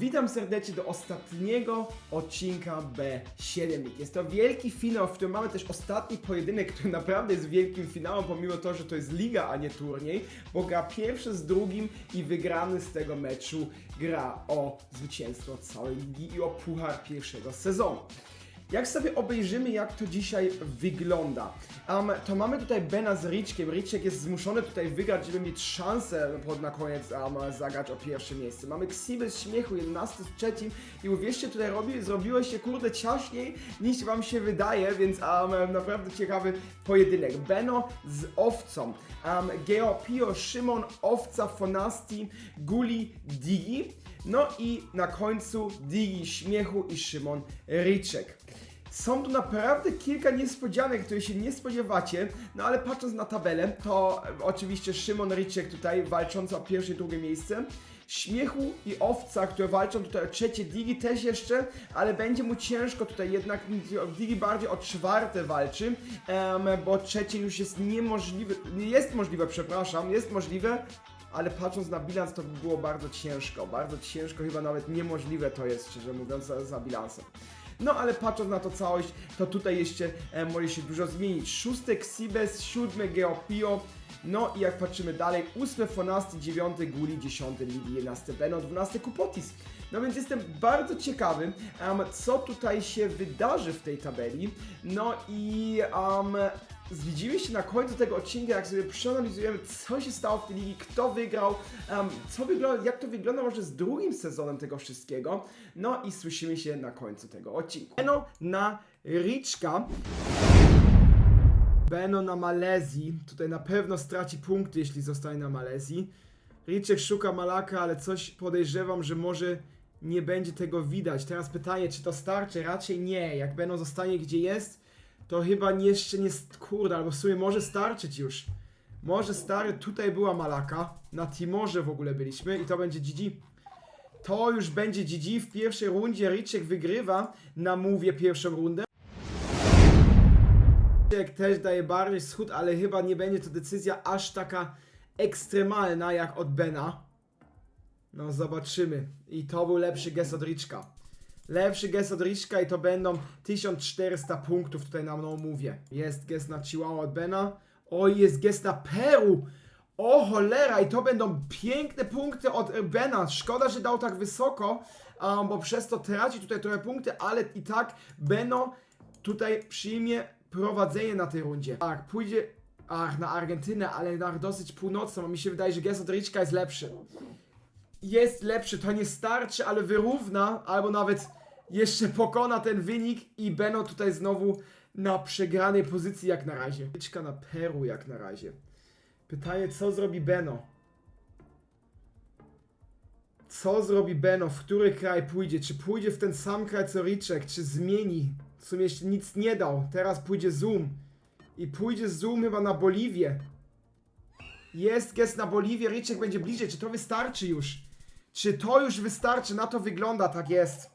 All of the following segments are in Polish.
Witam serdecznie do ostatniego odcinka B7 League. Jest to wielki finał, w którym mamy też ostatni pojedynek, który naprawdę jest wielkim finałem, pomimo to, że to jest liga, a nie turniej, bo gra pierwszy z drugim i wygrany z tego meczu gra o zwycięstwo całej ligi i o puchar pierwszego sezonu. Jak sobie obejrzymy, jak to dzisiaj wygląda, um, to mamy tutaj Bena z Richkiem. Richek jest zmuszony tutaj wygrać, żeby mieć szansę pod na koniec um, zagrać o pierwsze miejsce. Mamy Ksibę z śmiechu, 11 z trzecim i uwierzcie, tutaj robi, zrobiło się kurde ciaśniej niż wam się wydaje, więc um, naprawdę ciekawy pojedynek. Beno z Owcą, um, Geo Pio, Szymon, Owca, Fonasti, Guli, Digi. No i na końcu Digi Śmiechu i Szymon Riczek. Są tu naprawdę kilka niespodzianek, których się nie spodziewacie, no ale patrząc na tabelę, to oczywiście Szymon Riczek tutaj walczący o pierwsze i drugie miejsce. Śmiechu i Owca, które walczą tutaj o trzecie, Digi też jeszcze, ale będzie mu ciężko tutaj jednak, Digi bardziej o czwarte walczy, em, bo trzecie już jest niemożliwe, jest możliwe, przepraszam, jest możliwe, ale patrząc na bilans to by było bardzo ciężko, bardzo ciężko, chyba nawet niemożliwe to jest, szczerze mówiąc, za, za bilansem. No ale patrząc na to całość, to tutaj jeszcze e, może się dużo zmienić. Szósty Xibes, siódmy Geopio, no i jak patrzymy dalej, ósmy Fonasti, dziewiąty Guli, dziesiąty Lidi, jedenasty Beno, dwunasty Kupotis. No więc jestem bardzo ciekawy, em, co tutaj się wydarzy w tej tabeli. No i um, widzimy się na końcu tego odcinka, jak sobie przeanalizujemy, co się stało w tej ligi, kto wygrał, em, co wygląda, jak to wygląda może z drugim sezonem tego wszystkiego. No i słyszymy się na końcu tego odcinka. Beno na Riczka. Beno na Malezji. Tutaj na pewno straci punkty, jeśli zostanie na Malezji. Riczek szuka Malaka, ale coś podejrzewam, że może nie będzie tego widać. Teraz pytanie, czy to starczy? Raczej nie. Jak Beno zostanie gdzie jest, to chyba jeszcze nie... Kurde, albo w sumie może starczyć już. Może stary, tutaj była Malaka. Na Timorze w ogóle byliśmy i to będzie GG. To już będzie GG w pierwszej rundzie. Riczek wygrywa na Mówie pierwszą rundę. Riczek też daje bardziej schód, ale chyba nie będzie to decyzja aż taka ekstremalna jak od Bena. No zobaczymy. I to był lepszy gest od Riczka. Lepszy gest od Riczka i to będą 1400 punktów tutaj na mną mówię. Jest gest na Chihuahua od Bena. Oj, jest gest na Peru. O cholera, i to będą piękne punkty od Bena. Szkoda, że dał tak wysoko, um, bo przez to traci tutaj trochę punkty, ale i tak Beno tutaj przyjmie prowadzenie na tej rundzie. Tak, pójdzie ach, na Argentynę, ale na dosyć północną. Mi się wydaje, że gest od Riczka jest lepszy jest lepszy, to nie starczy, ale wyrówna, albo nawet jeszcze pokona ten wynik i Beno tutaj znowu na przegranej pozycji jak na razie. Tyczka na Peru jak na razie. Pytanie, co zrobi Beno? Co zrobi Beno? W który kraj pójdzie? Czy pójdzie w ten sam kraj co Riczek? Czy zmieni? W sumie jeszcze nic nie dał. Teraz pójdzie Zoom. I pójdzie Zoom chyba na Boliwię. Jest gest na Boliwię, Riczek będzie bliżej. Czy to wystarczy już? Czy to już wystarczy? Na to wygląda, tak jest.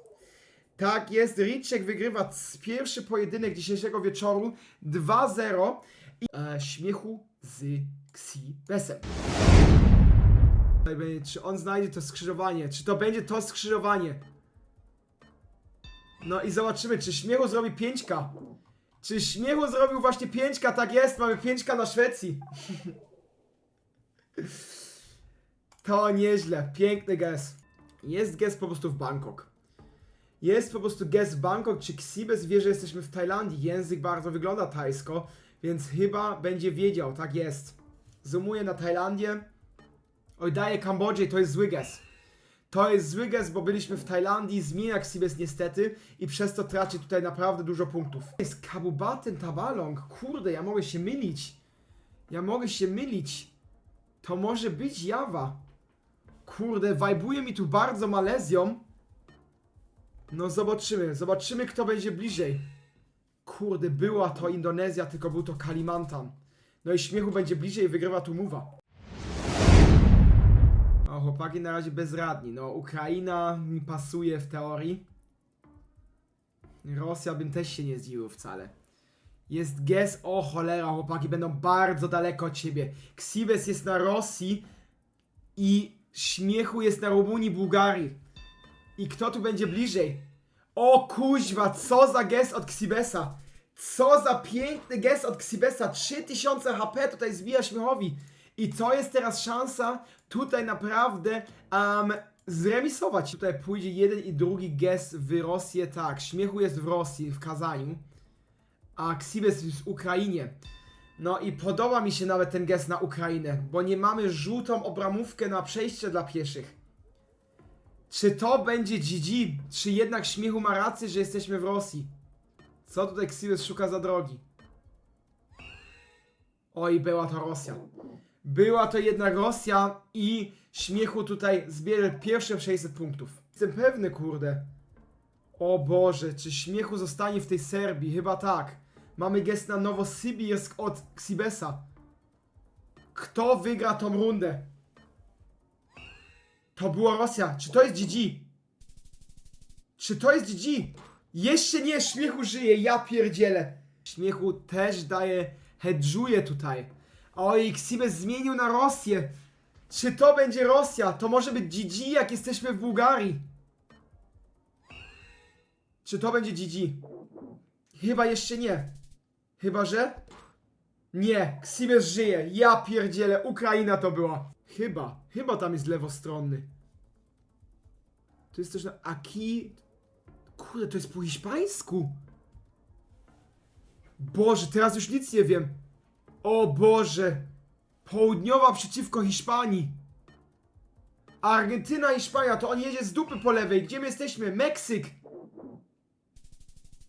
Tak jest, Riczek wygrywa pierwszy pojedynek dzisiejszego wieczoru 2-0 i e, śmiechu z Xibesem. Czy on znajdzie to skrzyżowanie? Czy to będzie to skrzyżowanie? No i zobaczymy, czy śmiechu zrobi 5K. Czy śmiechu zrobił właśnie 5K? Tak jest, mamy 5K na Szwecji. To nieźle, piękny gest. Jest gest po prostu w Bangkok. Jest po prostu w Bangkok, czy Ksibes wie, że jesteśmy w Tajlandii. Język bardzo wygląda tajsko, więc chyba będzie wiedział, tak jest. Zoomuje na Tajlandię. Oj, daje Kambodży, to jest zły gest. To jest zły gest, bo byliśmy w Tajlandii, zmienia Ksibes niestety i przez to traci tutaj naprawdę dużo punktów. Jest Kabubaten Tabalong, kurde, ja mogę się mylić. Ja mogę się mylić. To może być Jawa. Kurde, wajbuje mi tu bardzo Malezją. No zobaczymy, zobaczymy kto będzie bliżej. Kurde, była to Indonezja, tylko był to Kalimantan. No i śmiechu będzie bliżej wygrywa tu Muwa. O, chłopaki na razie bezradni. No, Ukraina mi pasuje w teorii. Rosja bym też się nie zdziwił wcale. Jest Ges, o cholera, chłopaki będą bardzo daleko od siebie. Ksibes jest na Rosji i Śmiechu jest na Rumunii, Bułgarii. I kto tu będzie bliżej? O kuźwa, co za gest od Xibesa. Co za piękny gest od Xibesa. 3000 HP tutaj zbija śmiechowi. I to jest teraz szansa tutaj naprawdę um, zremisować. Tutaj pójdzie jeden i drugi gest w Rosję. Tak, śmiechu jest w Rosji, w Kazaniu. A Xibes w Ukrainie. No i podoba mi się nawet ten gest na Ukrainę, bo nie mamy żółtą obramówkę na przejście dla pieszych. Czy to będzie GG? Czy jednak śmiechu ma rację, że jesteśmy w Rosji? Co tutaj Xibes szuka za drogi? Oj, była to Rosja. Była to jednak Rosja i śmiechu tutaj zbierze pierwsze 600 punktów. Jestem pewny, kurde. O Boże, czy śmiechu zostanie w tej Serbii? Chyba tak. Mamy gest na Nowosybirsk od Xibesa. Kto wygra tą rundę? To była Rosja. Czy to jest GG? Czy to jest GG? Jeszcze nie, śmiechu żyje, ja pierdzielę. Śmiechu też daje, hedżuje tutaj. Oj, Xibes zmienił na Rosję. Czy to będzie Rosja? To może być GG, jak jesteśmy w Bułgarii. Czy to będzie GG? Chyba jeszcze nie. Chyba, że? Nie, Xibes żyje. Ja pierdzielę, Ukraina to była. Chyba, chyba tam jest lewostronny. To jest też na Aki. Kurde, to jest po hiszpańsku. Boże, teraz już nic nie wiem. O Boże. Południowa przeciwko Hiszpanii. Argentyna, Hiszpania, to on jedzie z dupy po lewej. Gdzie my jesteśmy? Meksyk.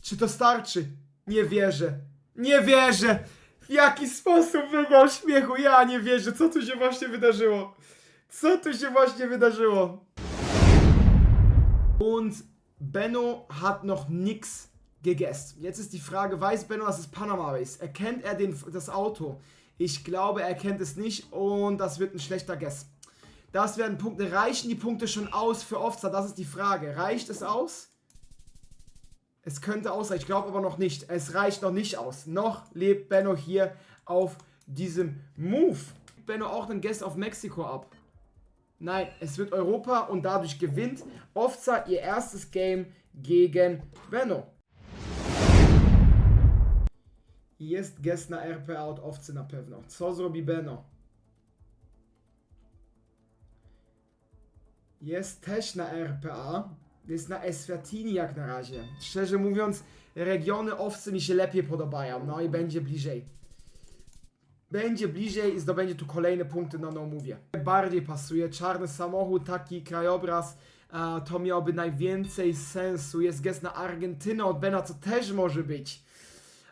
Czy to starczy? Nie wierzę. Nie wierzę! W jaki sposób wygrał śmiechu? Ja nie wierzę. Co tu się właśnie wydarzyło? Co tu się właśnie wydarzyło? Und Benno hat noch nix gegessen. Jetzt ist die Frage, weiß Benno, dass es Panama ist? Erkennt er den, das Auto? Ich glaube, er kennt es nicht und das wird ein schlechter Guess. Das werden Punkte. Reichen die Punkte schon aus für Offside? Das ist die Frage. Reicht es aus? Es könnte ausreichen, ich glaube aber noch nicht. Es reicht noch nicht aus. Noch lebt Benno hier auf diesem Move. Benno auch einen Guest auf Mexiko ab. Nein, es wird Europa und dadurch gewinnt Ofza ihr erstes Game gegen Benno. Jest gest na RPA od Owcy na pewno. Co zrobi Benno? Jest też na RPA. Jest na Eswatini jak na razie. Szczerze mówiąc, regiony owcy mi się lepiej podobają. No i będzie bliżej. Będzie bliżej i zdobędzie tu kolejne punkty na no mówię. Bardziej pasuje. Czarny samochód, taki krajobraz. to miałoby najwięcej sensu. Jest gest na Argentynę od Bena, co też może być.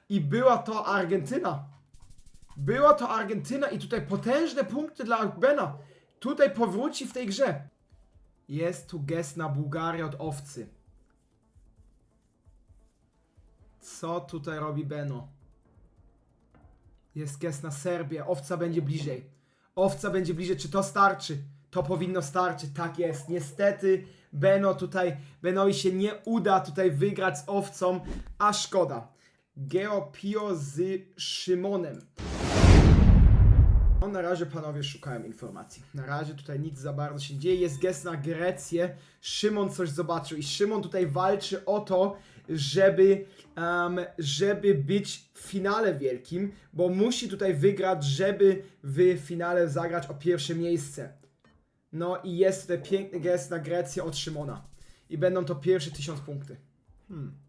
I była to Argentyna. Była to Argentyna i tutaj potężne punkty dla Bena. Tutaj powróci w tej grze. Jest tu gest na Bułgarię od owcy. Co tutaj robi Beno? Jest gest na Serbię. Owca będzie bliżej. Owca będzie bliżej. Czy to starczy? To powinno starczyć. Tak jest. Niestety Beno tutaj, Benowi się nie uda tutaj wygrać z owcą, a szkoda. Geopio z Szymonem. No na razie panowie szukałem informacji. Na razie tutaj nic za bardzo się dzieje. Jest gest na Grecję. Szymon coś zobaczył i Szymon tutaj walczy o to, żeby, em, żeby być w finale wielkim, bo musi tutaj wygrać, żeby w finale zagrać o pierwsze miejsce. No i jest tutaj piękny gest na Grecję od Szymona. I będą to pierwsze tysiąc punkty. Hmm.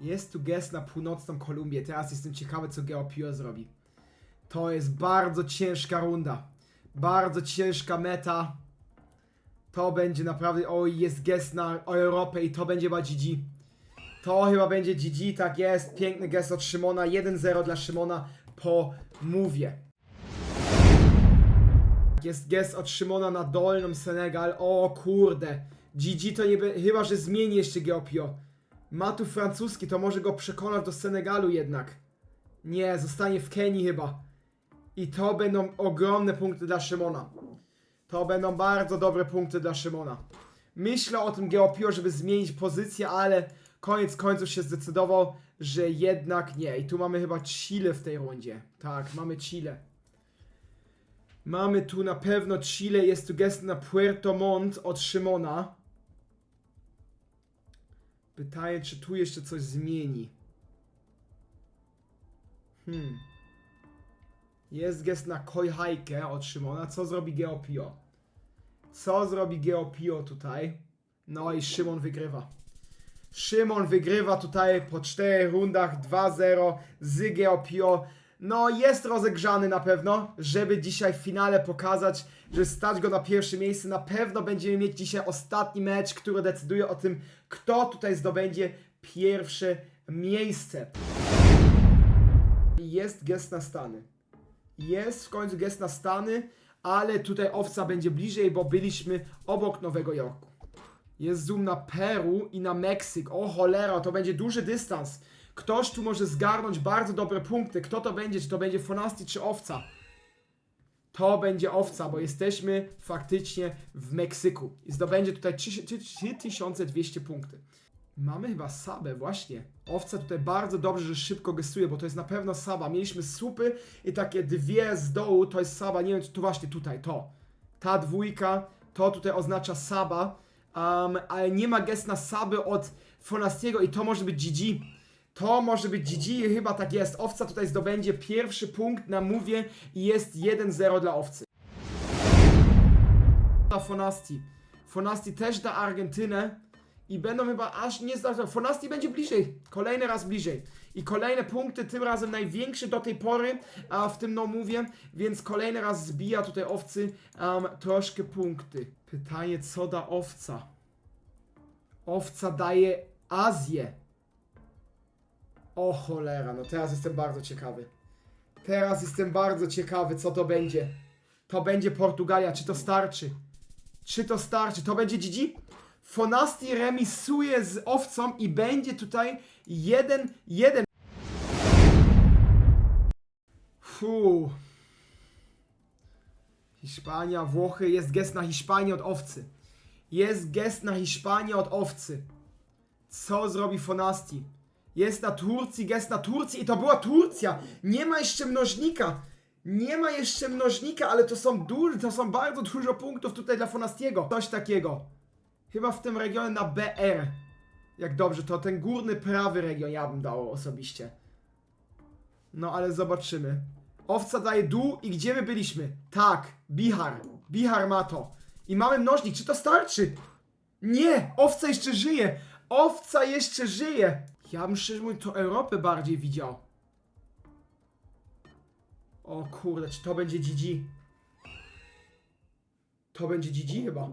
Jest tu gest na północną Kolumbię. Teraz jestem ciekawy, co Geopio zrobi. To jest bardzo ciężka runda. Bardzo ciężka meta. To będzie naprawdę. Oj, jest gest na Europę i to będzie chyba GG. To chyba będzie GG, tak jest. Piękny gest od Szymona. 1-0 dla Szymona po mówie. Jest gest od Szymona na dolną Senegal. O kurde. GG to nie. Chyba, że zmieni jeszcze Geopio. Ma tu francuski, to może go przekonać do Senegalu jednak. Nie, zostanie w Kenii chyba. I to będą ogromne punkty dla Szymona. To będą bardzo dobre punkty dla Szymona. Myślę o tym Geopio, żeby zmienić pozycję, ale koniec końców się zdecydował, że jednak nie. I tu mamy chyba Chile w tej rundzie. Tak, mamy Chile. Mamy tu na pewno Chile, jest tu gest na Puerto Montt od Szymona. Pytanie, czy tu jeszcze coś zmieni. Hmm. Jest gest na Kojhajkę od Szymona. Co zrobi Geopio? Co zrobi Geopio tutaj? No i Szymon wygrywa. Szymon wygrywa tutaj po 4 rundach 2-0 z Geopio. No jest rozegrzany na pewno, żeby dzisiaj w finale pokazać, że stać go na pierwsze miejsce. Na pewno będziemy mieć dzisiaj ostatni mecz, który decyduje o tym, kto tutaj zdobędzie pierwsze miejsce. Jest gest na Stany. Jest w końcu gest na Stany, ale tutaj owca będzie bliżej, bo byliśmy obok Nowego Jorku. Jest zoom na Peru i na Meksyk. O cholera, to będzie duży dystans. Ktoś tu może zgarnąć bardzo dobre punkty. Kto to będzie? Czy to będzie Fonasti czy Owca? To będzie Owca, bo jesteśmy faktycznie w Meksyku. I zdobędzie tutaj 3 3200 punkty. Mamy chyba Sabę, właśnie. Owca tutaj bardzo dobrze, że szybko gestuje, bo to jest na pewno Saba. Mieliśmy słupy i takie dwie z dołu, to jest Saba. Nie wiem, czy to właśnie tutaj, to. Ta dwójka, to tutaj oznacza Saba, um, ale nie ma gest na Saby od Fonastiego i to może być GG. To może być GG chyba tak jest. Owca tutaj zdobędzie pierwszy punkt na mówie i jest 1-0 dla Owcy. Na Fonasti. Fonasti też da Argentynę i będą chyba aż nie zdarza. Fonasti będzie bliżej. Kolejny raz bliżej. I kolejne punkty, tym razem największy do tej pory a w tym no mówię, więc kolejny raz zbija tutaj owcy um, troszkę punkty. Pytanie, co da owca? Owca daje Azję. O cholera, no teraz jestem bardzo ciekawy. Teraz jestem bardzo ciekawy, co to będzie. To będzie Portugalia, czy to starczy? Czy to starczy? To będzie GG? Fonasti remisuje z owcą i będzie tutaj 1-1. Fu. Hiszpania, Włochy, jest gest na Hiszpanię od owcy. Jest gest na Hiszpanię od owcy. Co zrobi Fonasti? Jest na Turcji, gest na Turcji i to była Turcja. Nie ma jeszcze mnożnika. Nie ma jeszcze mnożnika, ale to są duże, to są bardzo dużo punktów tutaj dla Fonastiego. Coś takiego. Chyba w tym regionie na BR. Jak dobrze, to ten górny prawy region ja bym dał osobiście. No ale zobaczymy. Owca daje dół i gdzie my byliśmy? Tak, Bihar. Bihar ma to. I mamy mnożnik, czy to starczy? Nie, owca jeszcze żyje. Owca jeszcze żyje. Ja bym szczerze mówiąc to Europę bardziej widział. O kurde, czy to będzie GG? To będzie GG chyba.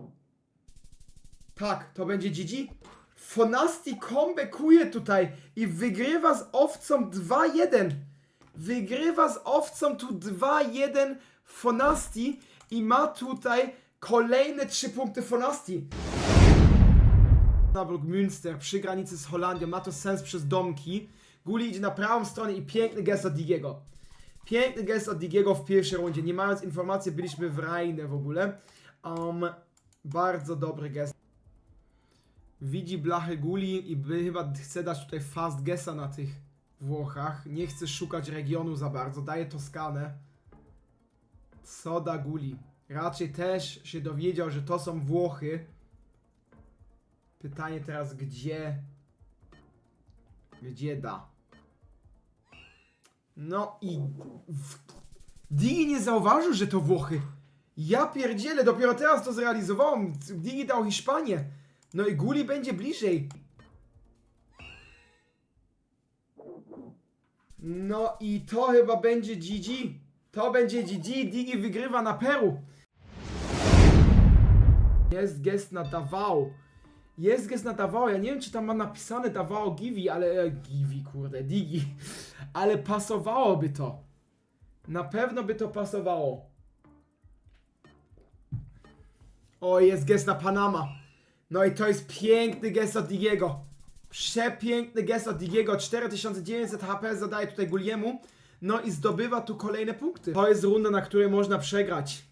Tak, to będzie GG. Fonasti comebackuje tutaj i wygrywa z owcą 2-1. Wygrywa z owcą tu 2-1 Fonasti i ma tutaj kolejne 3 punkty Fonasti. Osnabrück Münster przy granicy z Holandią, ma to sens przez domki. Guli idzie na prawą stronę i piękny gest od Digiego. Piękny gest od Digiego w pierwszej rundzie. Nie mając informacji, byliśmy w Rajne w ogóle. Um, bardzo dobry gest. Widzi blachę Guli i chyba chce dać tutaj fast gessa na tych Włochach. Nie chce szukać regionu za bardzo. Daje Toskanę. Co da Guli? Raczej też się dowiedział, że to są Włochy. Pytanie teraz, gdzie? Gdzie da? No i... Digi nie zauważył, że to Włochy. Ja pierdzielę, dopiero teraz to zrealizowałem. Digi dał Hiszpanię. No i Guli będzie bliżej. No i to chyba będzie GG. To będzie GG. Digi wygrywa na Peru. Jest gest na Davao. Jest gest na Davao. Ja nie wiem, czy tam ma napisane Davao Givi, ale... E, Givi, kurde, Digi. Ale pasowałoby to. Na pewno by to pasowało. O, jest gest na Panama. No i to jest piękny gest od Digiego. Przepiękny gest od Digiego. 4900 HP zadaje tutaj Guliemu. No i zdobywa tu kolejne punkty. To jest runda, na której można przegrać.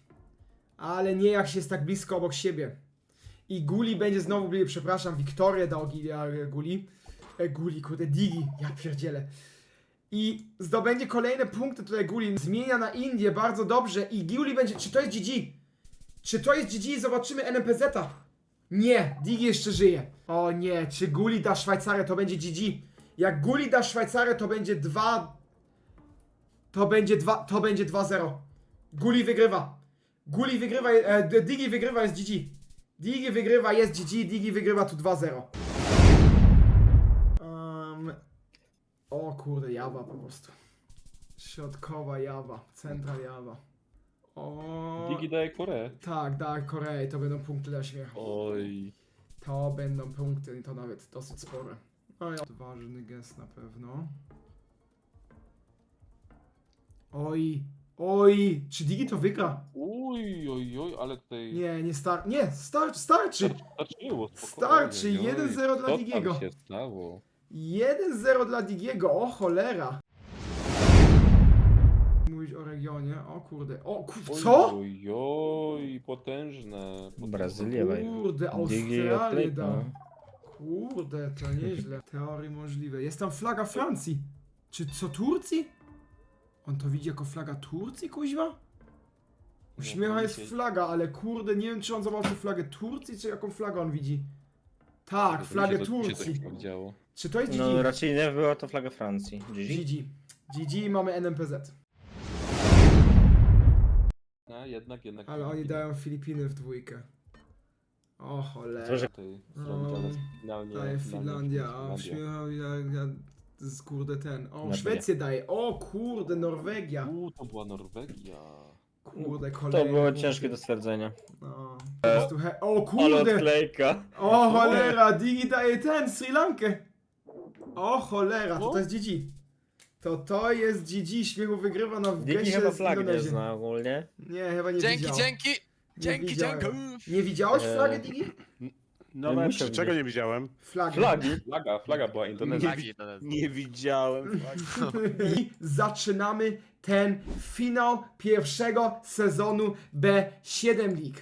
Ale nie jak się jest tak blisko obok siebie. I Guli będzie znowu przepraszam, Wiktorię dał Guli. E, Guli, kurde, Digi, ja pierdzielę. I zdobędzie kolejne punkty tutaj Guli. Zmienia na Indię bardzo dobrze i Guli będzie... Czy to jest GG? Czy to jest GG? Zobaczymy NPZ-a. Nie, Digi jeszcze żyje. O nie, czy Guli da Szwajcarię, to będzie GG. Jak Guli da Szwajcarię, to będzie 2... To będzie 2... To będzie 2-0. Guli wygrywa. Guli wygrywa, e, Digi wygrywa, jest GG. Digi wygrywa, jest GG, Digi wygrywa tu 2-0. Um, o kurde, Jawa po prostu. Środkowa Jawa, central Jawa. O, Digi daje Koreę. tak, tak, Korei, to będą punkty dla śmiechu. Oj. To będą punkty i to nawet dosyć spore. No i ważny gest na pewno. Oj, oj, czy Digi to wygra? Uj, oj, oj, ale tutaj... Nie, nie star... Nie, star... starczy! Starczyło, spokojnie. Starczy, oj. 1-0 dla Co tam Digiego. się stało? 1-0 dla Digiego, o cholera! Mówić o regionie, o kurde, o kur... Oj, Co? Oj, oj, potężne. potężne. Brazylia. Kurde, Digi Australię dał. Kurde, to nieźle. Teorii możliwe. Jest tam flaga Francji. Czy co Turcji? On to widzi jako flaga Turcji, kuźwa? Uśmiecha jest flaga, ale kurde, nie wiem czy on zobaczył flagę Turcji, czy jaką flagę on widzi. Tak, To flagę Turcji. tak działo. Czy to jest GG? No raczej nie była to flaga Francji. GG? GG. GG mamy NMPZ. A, jednak, jednak. Ale oni dają Filipiny w dwójkę. O cholera. To, że Tutaj No, Finlandia finalnie... Daje finalnie Finlandia, a Finlandia. śmiecha ja, ja, z kurde ten. O, Norwegia. Szwecję daje. O kurde, Norwegia. U, to była Norwegia. Kurde, to kolejny. było punkt. ciężkie do stwierdzenia. No, po prostu he... O Ale kurde! odklejka. O cholera, Digi daje ten, Sri Lankę. O cholera, to to jest GG. To to jest GG, śmiechu wygrywa na Digi geście chyba z flag nie zna ogólnie. Nie, chyba nie Dzięki, widział. dzięki! Nie Dzięki, widziałem. dzięki! Nie widziałeś Eee, flagę Digi? No Nie ale musiał czego nie widziałem? Flagę. Flagi? Flaga, flaga była Indonezja. Flagi, jest. Nie widziałem. I zaczynamy ten finał pierwszego sezonu B7 League.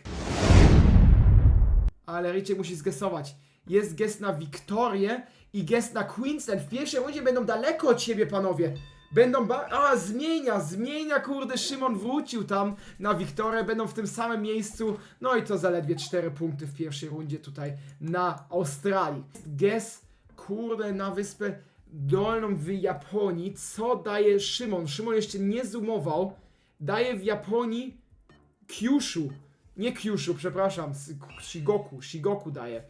Ale Richie musi zgesować. Jest gest na Wiktorię i gest na Queensland. W pierwszej rundzie będą daleko od siebie, panowie. Będą ba- A, zmienia, zmienia, kurde, Szymon wrócił tam na Wiktorię, będą w tym samym miejscu. No i to zaledwie 4 punkty w pierwszej rundzie tutaj na Australii. Gest, kurde, na wyspę dolną w Japonii. Co daje Szymon? Szymon jeszcze nie zoomował. Daje w Japonii Kyushu. Nie Kyushu, przepraszam, Shigoku. Shigoku daje.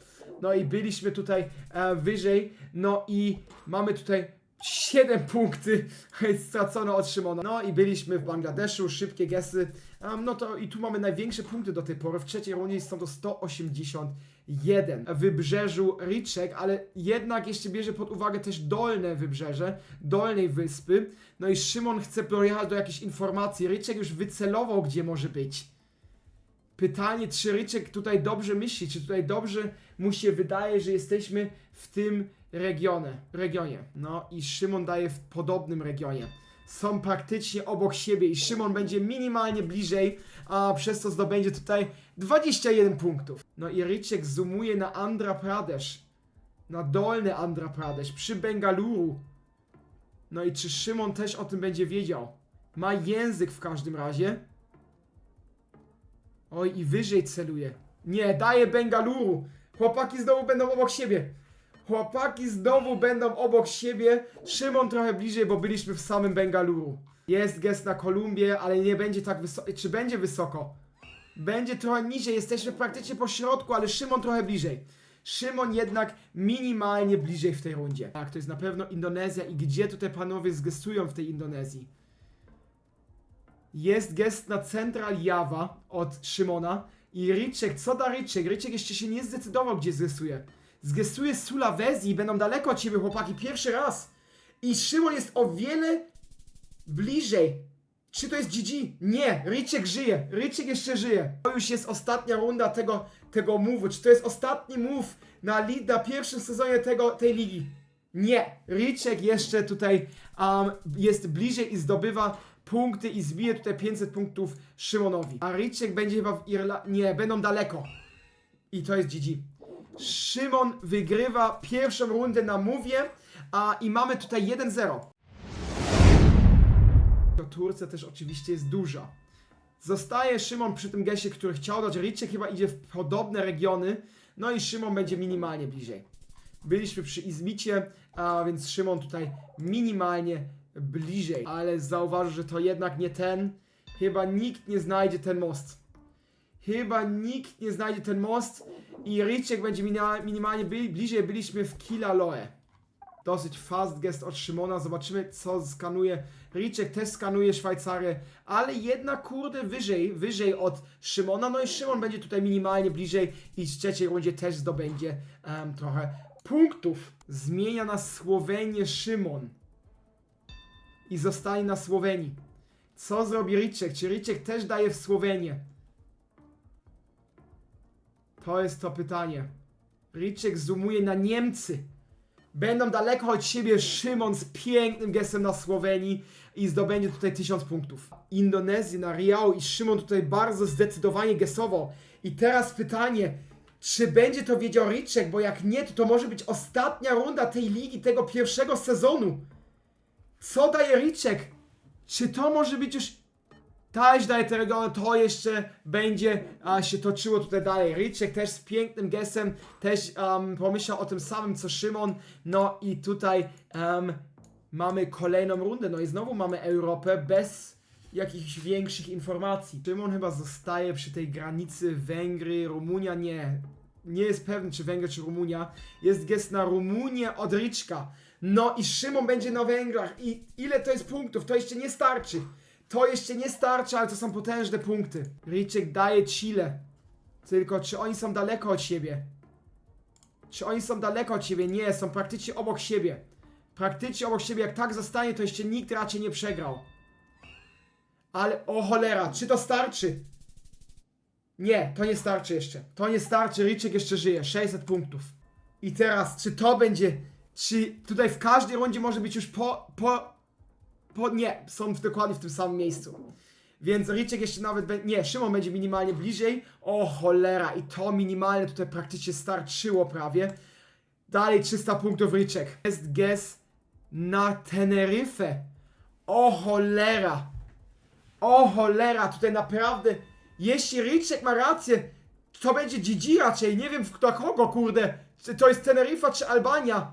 No i byliśmy tutaj e, wyżej. No i mamy tutaj 7 punkty stracono od Szymona. No i byliśmy w Bangladeszu, szybkie gesty. Um, no to i tu mamy największe punkty do tej pory. W trzeciej rundzie są to 181. W wybrzeżu Riczek, ale jednak jeszcze bierze pod uwagę też dolne wybrzeże, dolnej wyspy. No i Szymon chce pojechać do jakiejś informacji. Riczek już wycelował, gdzie może być. Pytanie, czy Ryczek tutaj dobrze myśli, czy tutaj dobrze mu się wydaje, że jesteśmy w tym regionie. regionie. No i Szymon daje w podobnym regionie. Są praktycznie obok siebie i Szymon będzie minimalnie bliżej, a przez to zdobędzie tutaj 21 punktów. No i Ryczek zoomuje na Andhra Pradesh. Na dolny Andhra Pradesh, przy Bengaluru. No i czy Szymon też o tym będzie wiedział? Ma język w każdym razie. Oj, i wyżej celuje. Nie, daje Bengaluru. Chłopaki znowu będą obok siebie. Chłopaki znowu będą obok siebie. Szymon trochę bliżej, bo byliśmy w samym Bengaluru. Jest gest na Kolumbię, ale nie będzie tak wysoko. Czy będzie wysoko? Będzie trochę niżej, jesteśmy praktycznie po środku, ale Szymon trochę bliżej. Szymon jednak minimalnie bliżej w tej rundzie. Tak, to jest na pewno Indonezja i gdzie tutaj panowie zgestują w tej Indonezji? Jest gest na Central Java od Szymona. I Ryczek, co da Ryczek? Ryczek jeszcze się nie zdecydował, gdzie zgestuje. Zgestuje Sulawesi i będą daleko od ciebie, chłopaki, pierwszy raz. I Szymon jest o wiele bliżej. Czy to jest GG? Nie, Ryczek żyje. Ryczek jeszcze żyje. To już jest ostatnia runda tego, tego move'u. Czy to jest ostatni move na, li- na pierwszym sezonie tego, tej ligi? Nie, Ryczek jeszcze tutaj um, jest bliżej i zdobywa punkty i zbije tutaj 500 punktów Szymonowi. A Ryczek będzie chyba w Irlandii. Nie, będą daleko. I to jest GG. Szymon wygrywa pierwszą rundę na Mowie, a i mamy tutaj 1-0. tylko Turcja też oczywiście jest duża. Zostaje Szymon przy tym gesie, który chciał dać. Riczek chyba idzie w podobne regiony. No i Szymon będzie minimalnie bliżej. Byliśmy przy Izmicie, a więc Szymon tutaj minimalnie bliżej. Ale zauważ, że to jednak nie ten. Chyba nikt nie znajdzie ten most. Chyba nikt nie znajdzie ten most i Riczek będzie minimalnie bli- bliżej. Byliśmy w Kilaloe. Dosyć fast gest od Szymona. Zobaczymy, co skanuje. Riczek też skanuje Szwajcarię, ale jednak kurde wyżej, wyżej od Szymona. No i Szymon będzie tutaj minimalnie bliżej i w trzeciej rundzie też zdobędzie em, trochę punktów. Zmienia na Słowenię Szymon i zostanie na Słowenii. Co zrobi Riczek? Czy Riczek też daje w Słowenię? To jest to pytanie. Riczek zoomuje na Niemcy. Będą daleko od siebie Szymon z pięknym gestem na Słowenii i zdobędzie tutaj 1000 punktów. Indonezję na Riau i Szymon tutaj bardzo zdecydowanie gesował. I teraz pytanie, czy będzie to wiedział Riczek, bo jak nie, to to może być ostatnia runda tej ligi, tego pierwszego sezonu. Co daje Riczek? Czy to może być już Taś daje te regiony, to jeszcze będzie a, się toczyło tutaj dalej. Riczek też z pięknym gesem, też um, pomyślał o tym samym co Szymon. No i tutaj um, mamy kolejną rundę. No i znowu mamy Europę bez jakichś większych informacji. Szymon chyba zostaje przy tej granicy Węgry, Rumunia nie. Nie jest pewny czy Węgry czy Rumunia. Jest gest na Rumunię od Riczka. No i Szymon będzie na Węgrach. I ile to jest punktów? To jeszcze nie starczy. To jeszcze nie starczy, ale to są potężne punkty. Riczek daje Chile. Tylko czy oni są daleko od siebie? Czy oni są daleko od siebie? Nie, są praktycznie obok siebie. Praktycznie obok siebie. Jak tak zostanie, to jeszcze nikt raczej nie przegrał. Ale o cholera, czy to starczy? Nie, to nie starczy jeszcze. To nie starczy, Riczek jeszcze żyje. 600 punktów. I teraz, czy to będzie... Czy tutaj w każdej rundzie może być już po... po po, nie, są w, dokładnie w tym samym miejscu. Więc Riczek jeszcze nawet, be, nie, Szymon będzie minimalnie bliżej. O cholera, i to minimalnie tutaj praktycznie starczyło prawie. Dalej 300 punktów Riczek. Jest guess na Teneryfę. O cholera. O cholera, tutaj naprawdę, jeśli Riczek ma rację, to będzie GG raczej, nie wiem kto kogo, kurde. Czy to jest Teneryfa czy Albania.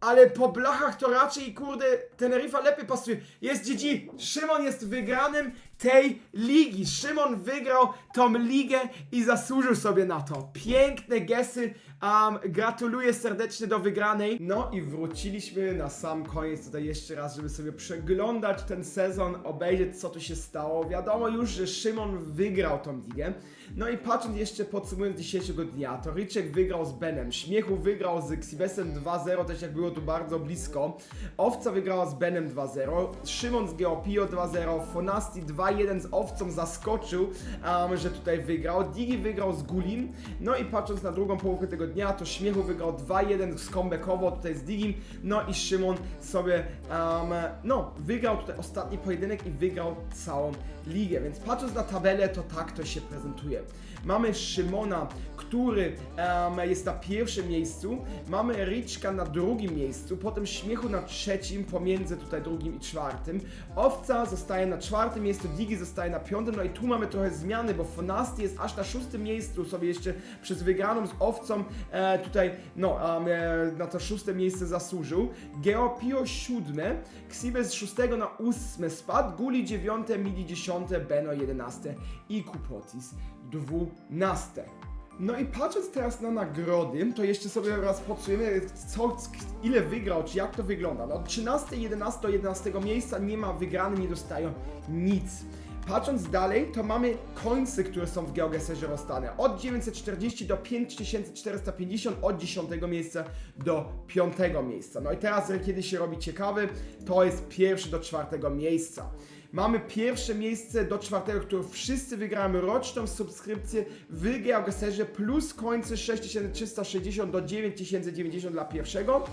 Ale po blachach to raczej, kurde, Teneryfa lepiej pasuje. Jest GG. Szymon jest wygranym tej ligi. Szymon wygrał tą ligę i zasłużył sobie na to. Piękne gesy. Um, gratuluję serdecznie do wygranej. No i wróciliśmy na sam koniec tutaj jeszcze raz, żeby sobie przeglądać ten sezon, obejrzeć co tu się stało. Wiadomo już, że Szymon wygrał tą ligę. No i patrząc jeszcze podsumując dzisiejszego dnia, to Ryczek wygrał z Benem, Śmiechu wygrał z Xibesem 2-0, też jak było tu bardzo blisko. Owca wygrała z Benem 2-0, Szymon z Geopio 2-0, Fonasti 2-1 z Owcą zaskoczył, um, że tutaj wygrał. Digi wygrał z Gulim. No i patrząc na drugą połówkę tego dnia, to Śmiechu wygrał 2-1 z Comebackowo tutaj z Digim. No i Szymon sobie, um, no, wygrał tutaj ostatni pojedynek i wygrał całą ligę. Więc patrząc na tabelę, to tak to się prezentuje. Mamy Szymona, który em, jest na pierwszym miejscu, mamy Riczka na drugim miejscu, potem Śmiechu na trzecim, pomiędzy tutaj drugim i czwartym. Owca zostaje na czwartym miejscu, Digi zostaje na piątym, no i tu mamy trochę zmiany, bo Fonasti jest aż na szóstym miejscu, sobie jeszcze przez wygraną z Owcą e, tutaj, no, em, e, na to szóste miejsce zasłużył. Geopio siódme, Ksibes z szóstego na ósme spadł, Guli dziewiąte, Midi dziesiąte, Beno jedenaste i Kupotis dwunaste. No i patrząc teraz na nagrody, to jeszcze sobie raz podsumujemy, co, ile wygrał, czy jak to wygląda. No 13, 11, 11 miejsca nie ma wygrany, nie dostają nic. Patrząc dalej, to mamy końce, które są w GeoGuessrze rozstane. Od 940 do 5450, od 10 miejsca do 5 miejsca. No i teraz, kiedy się robi ciekawy, to jest pierwszy do czwartego miejsca. Mamy pierwsze miejsce do czwartego, które wszyscy wygramy roczną subskrypcję w GeoGuessrze plus końce 6360 do 9090 dla pierwszego.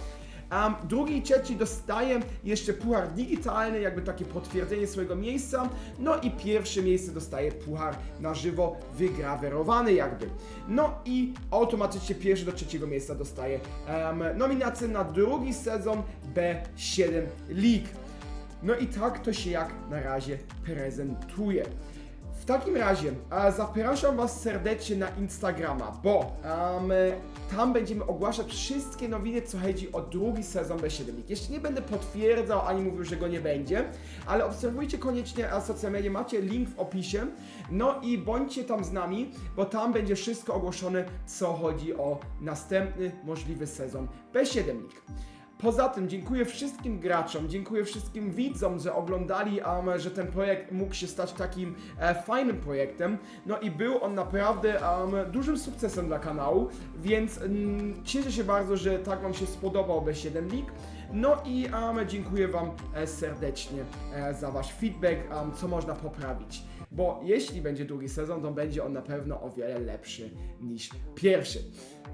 Um, drugi i trzeci dostaje jeszcze puchar digitalny, jakby takie potwierdzenie swojego miejsca. No i pierwsze miejsce dostaje puchar na żywo wygrawerowany jakby. No i automatycznie pierwszy do trzeciego miejsca dostaje um, nominację na drugi sezon B7 League. No i tak to się jak na razie prezentuje. W takim razie zapraszam Was serdecznie na Instagrama, bo em, tam będziemy ogłaszać wszystkie nowiny, co chodzi o drugi sezon B7 League. Jeszcze nie będę potwierdzał ani mówił, że go nie będzie, ale obserwujcie koniecznie social media, macie link w opisie. No i bądźcie tam z nami, bo tam będzie wszystko ogłoszone, co chodzi o następny możliwy sezon B7 League. Poza tym dziękuję wszystkim graczom, dziękuję wszystkim widzom, że oglądali, um, że ten projekt mógł się stać takim e, fajnym projektem. No i był on naprawdę um, dużym sukcesem dla kanału, więc mm, cieszę się bardzo, że tak Wam się spodobał B7 League. No i um, dziękuję Wam e, serdecznie e, za Wasz feedback, um, co można poprawić. Bo jeśli będzie drugi sezon, to będzie on na pewno o wiele lepszy niż pierwszy.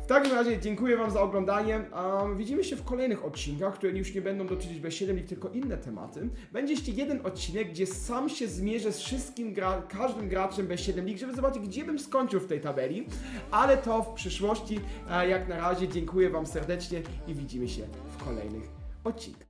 W takim razie dziękuję Wam za oglądanie. Um, widzimy się w kolejnych odcinkach, które już nie będą dotyczyć B7 League, tylko inne tematy. Będzie jeszcze jeden odcinek, gdzie sam się zmierzę z wszystkim, gra każdym graczem B7 League, żeby zobaczyć, gdzie bym skończył w tej tabeli. Ale to w przyszłości. Jak na razie dziękuję Wam serdecznie i widzimy się w kolejnych odcinkach.